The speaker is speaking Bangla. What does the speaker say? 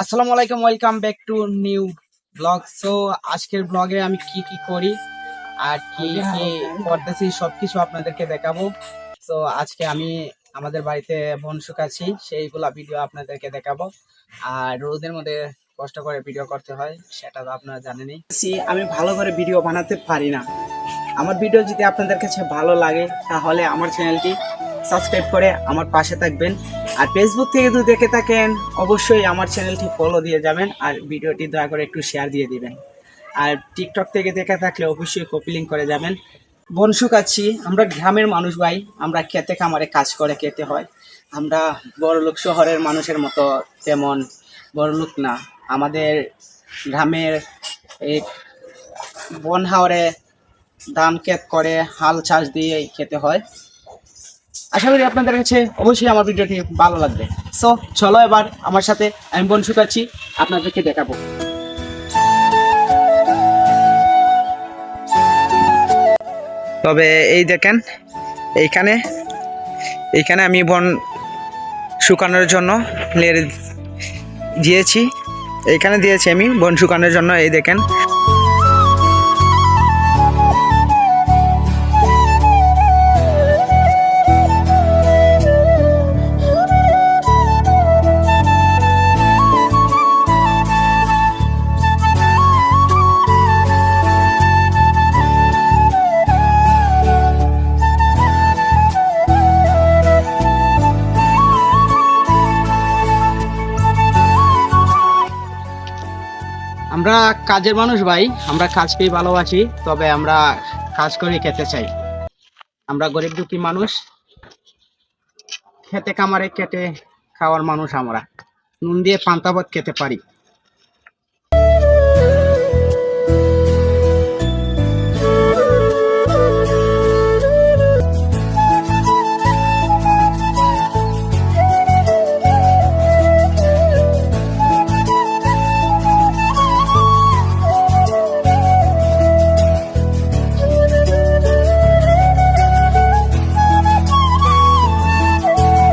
আসসালামু আলাইকুম welcome back to new blog so আজকের ব্লগে আমি কি কি করি আর কি কি করতেছি সবকিছু আপনাদেরকে দেখাবো। সো আজকে আমি আমাদের বাড়িতে বন শুকাচ্ছি সেইগুলা ভিডিও আপনাদেরকে দেখাবো। আর রোদের মধ্যে কষ্ট করে ভিডিও করতে হয় সেটা তো আপনারা জানেনই। আমি ভালো করে ভিডিও বানাতে পারি না। আমার ভিডিও যদি আপনাদের কাছে ভালো লাগে তাহলে আমার চ্যানেলটি সাবস্ক্রাইব করে আমার পাশে থাকবেন। আর ফেসবুক থেকে যদি দেখে থাকেন, অবশ্যই আমার চ্যানেলটি ফলো দিয়ে যাবেন আর ভিডিওটি দয়া করে একটু শেয়ার দিয়ে দিবেন। আর টিকটক থেকে দেখে থাকলে অবশ্যই কপি লিঙ্ক করে যাবেন। বন শুকাচ্ছি আমরা গ্রামের মানুষ ভাই, আমরা খেতে খামারে কাজ করে, খেতে হয়। আমরা বড়লোক শহরের মানুষের মতো তেমন বড়লোক না। আমাদের গ্রামের এই বন হাওরে ধান ক্ষেত করে হাল চাষ দিয়ে খেতে হয়। আশা করি আপনাদের কাছে অবশ্যই আমার ভিডিওটি ভালো লাগবে। সো চলো এবার আমার সাথে আমি বন শুকাচ্ছি আপনাদেরকে দেখাবো। তবে এই দেখেন, এইখানে এইখানে আমি বন শুকানোর জন্য দিয়েছি। এইখানে দিয়েছি আমি বন শুকানোর জন্য, এই দেখেন। আমরা কাজের মানুষ ভাই, আমরা কাজকেই ভালোবাসি, তবে আমরা কাজ করে খেতে চাই। আমরা গরিব দুঃখী মানুষ, খেতে কামারে কেটে খাওয়ার মানুষ আমরা। নুন দিয়ে পান্তা ভাত খেতে পারি।